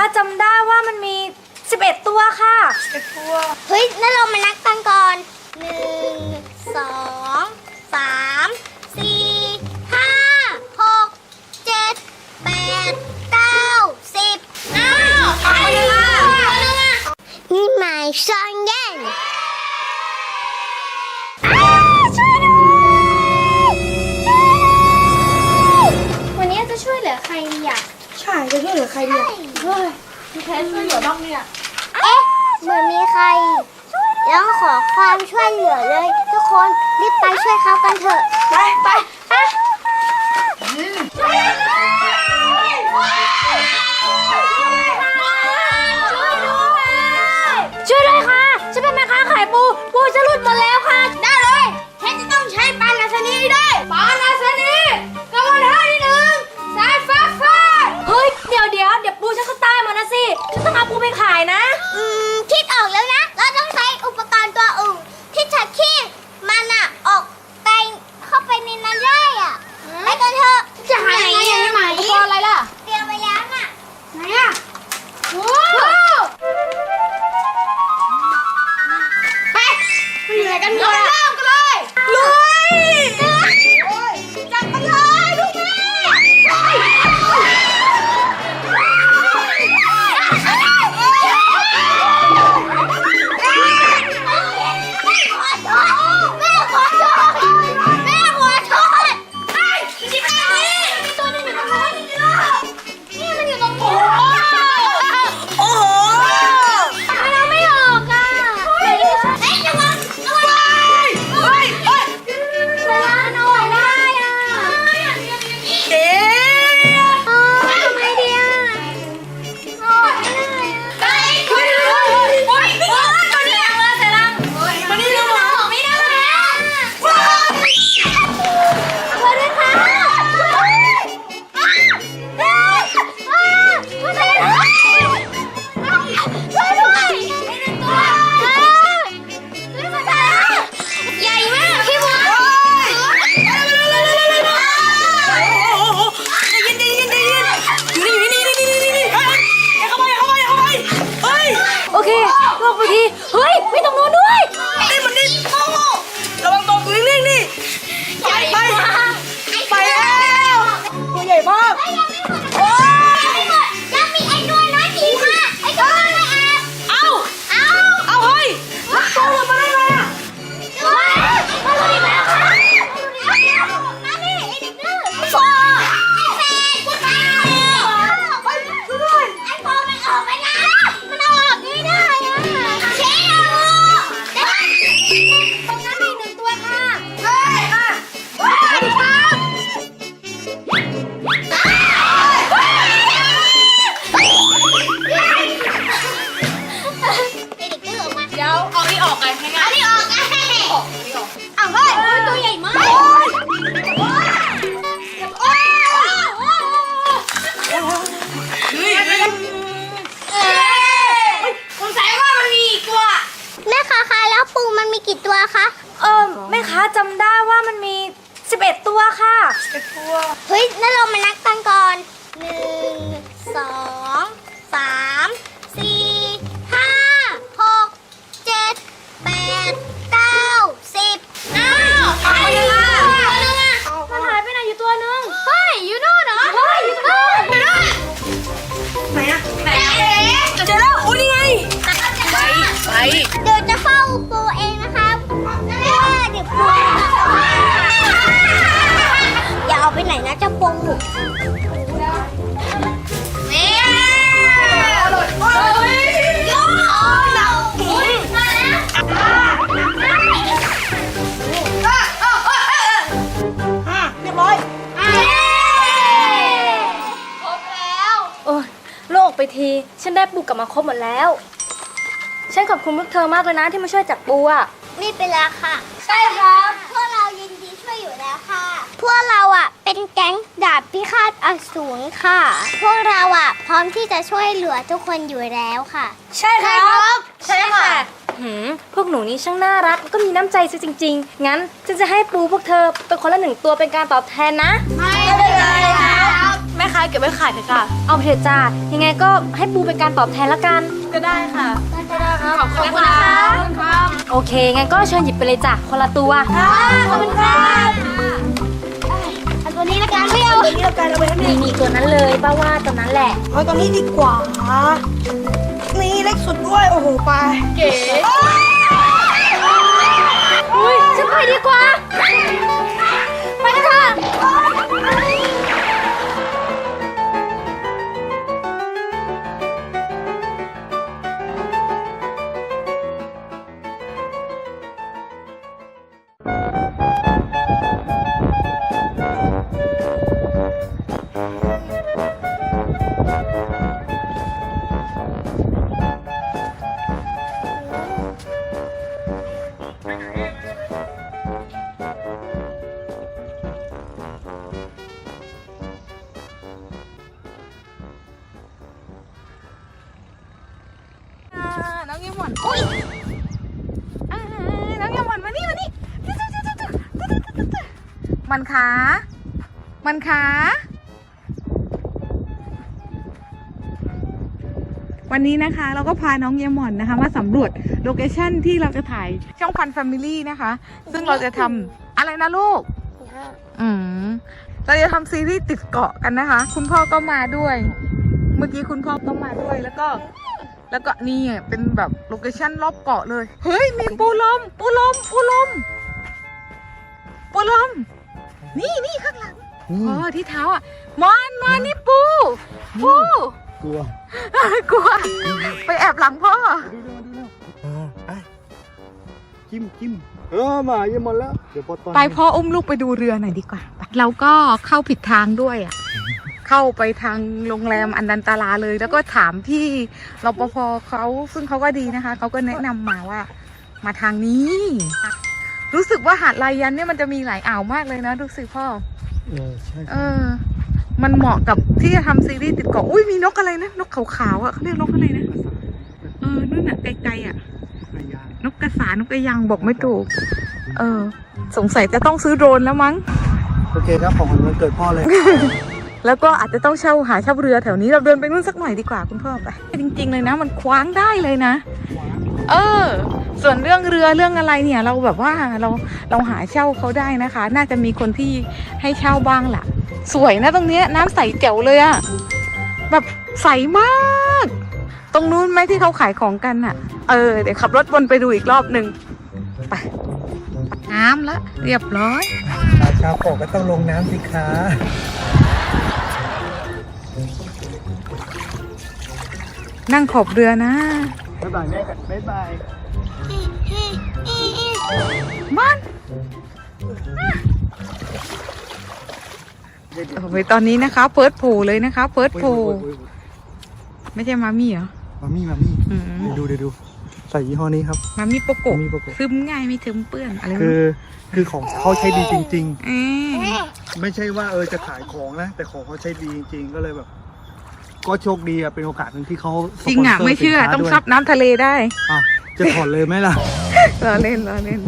คะจำได้ว่ามันมี 11 ตัวค่ะ11ตัวเฮ้ยนั่นเรามานักตั้งก่อนหนึ่งสองสามสี่ห้าหกเจ็ดแปดเก้าสิบอ้าวไปเลยค่ะนี่หมายช่ง ค่ะจะช่วยเหลือใครเนี่ยเฮ้ยมีใครช่วยเหลือบ้างเนี่ยเอ๊ะเหมือนมีใครร้องขอความช่วยเหลือเลย ทุกคนรีบไปช่วยเขากันเถอะไปไปไปอืม Why? เราเล่มกันเลยลุย กี่ตัวคะเออแม่ค้าจำได้ว่ามันมี 11 ตัวค่ะ11ตัว เฮ้ยนั่นเรามานับกันก่อนหนึ่งสอง ไปที ฉันได้ปูกลับมาครบหมดแล้ว ฉันขอบคุณพวกเธอมากเลยนะที่มาช่วยจับปูอะไม่เป็นไรค่ะ ใช่ครับ พวกเรายินดีช่วยอยู่แล้วค่ะ พวกเราอะ เป็นแก๊งดาบพิฆาตอสูรค่ะ พวกเราอะ พร้อมที่จะช่วยเหลือทุกคนอยู่แล้วค่ะ ใช่ครับ ใช่ค่ะ หืมพวกหนูนี้ช่างน่ารักก็มีน้ำใจซะจริง ๆ งั้นฉันจะให้ปูพวกเธอเป็นคนละหนึ่งตัวเป็นการตอบแทนนะ ไม่เป็นไรค่ะ แม่ค้าเก็บไว้ขายเถอะจ้ะเอาไปเถอะจ้ายังไงก็ให้ปูเป็นการตอบแทนละกัน ก็ได้ค่ะก็ได้ครับขอบคุณนะคะขอบคุณครับโอเค งั้นก็เชิญหยิบไปเลยจ้ะคนละตัวขอบคุณครับอันตัวนี้ละกันไม่เอานี่เราการเอาไว้ให้นี่นี่ตัวนั้นเลยป้าว่าตัวนั้นแหละเอาตรงนี้ดีกว่านี่เล็กสุดด้วยโอ้โหไปเก๋อุ้ยฉันไปดีกว่า มันขา มันขา วันนี้นะคะ เราก็พาน้องเยมอนนะคะ มาสำรวจโลเคชั่นที่เราจะถ่ายช่องพันแฟมิลี่นะคะ ซึ่งเราจะทำอะไรนะลูก อืมเราจะทำซีรีส์ติดเกาะกันนะคะ คุณพ่อก็มาด้วย เมื่อกี้คุณพ่อก็มาด้วยแล้วก็ แล้วก็นี่เป็นแบบโลเคชั่นรอบเกาะเลย เฮ้ย มีปูลม ปูลม ปูลม ปูลม นี่นี่ข้างหลังอ๋อที่เท้าอะมอนมอนนี่ปูปูกลัว กลัว ไปแอบหลังพ่อ ดูเร็วดูเร็วอ่าไปจิ้มจิ้มเออมาเยี่ยมหมดแล้วเดี๋ยวพอตอนไปพ่ออุ้มลูกไปดูเรือหน่อยดีกว่าเราก็เข้าผิดทางด้วยอะเข้าไปทางโรงแรมอันดันตาลาเลย แล้วก็ถามพี่รปภเขาซึ่งเขาก็ดีนะคะ เขาก็แนะนำมาว่า มาทางนี้ รู้สึกว่าหาดลายยันเนี่ยมันจะมีหลายอ่าวมากเลยนะดูสิพ่อ เออใช่เออ มันเหมาะกับที่จะทำซีรีส์ติดเกาะอุ้ยมีนกอะไรนะนกขาวๆอะเขาเรียกนกอะไรนะเออนั่นน่ะไกลๆอะพยานนกกระสานกกระยังบอกไม่ถูก เออ สงสัยจะต้องซื้อโดรนแล้วมั้ง โอเคครับของวันเกิดพ่อเลย แล้วก็อาจจะต้องเช่าหาเช่าเรือแถวนี้เราเดินไปนู่นสักหน่อยดีกว่าคุณพ่อไปจริง ๆ เลยนะ มันคว้างได้เลยนะ เออ ส่วนเรื่องเรือเรื่องอะไรเนี่ยเราแบบว่าเราเราหาเช่าเขาได้นะคะ น่าจะมีคนที่ให้เช่าบ้างล่ะ สวยนะตรงเนี้ยน้ำใสแจ๋วเลยอะแบบใสมาก ตรงนู้นไหมที่เขาขายของกันอะเออเดี๋ยวขับรถวนไปดูอีกรอบหนึ่งไปน้ำละเรียบร้อยราชาโปกก็ต้องลงน้ำสิคะนั่งขอบเรือนะ บ๊ายบายแม่กันบ๊ายบาย บ้านโอ้ยตอนนี้นะคะเพิร์ดโผล่เลยนะคะเพิร์ดโผล่ไม่ใช่มามี่เหรอ มามี่มามี่อืมเดี๋ยวดูเดี๋ยวดู ใส่ยี่ห้อนี้ครับมามี่โปโกะมามี่โปโกะซึมง่ายไม่ถึงเปื้อนอะไรคือ คือของเขาใช้ดีจริงเอ๊ะๆไม่ใช่ว่าเออจะขายของนะ แต่ของเขาใช้ดีจริง ๆ ก็เลยแบบ ก็โชคดีอะเป็นโอกาสหนึ่งที่เขาสจริงอะปนซไม่เชื่อสินค้าต้องด้วยซับน้ำทะเลได้อะ จะถอดเลยไหมล่ะ รอเล่นรอเล่น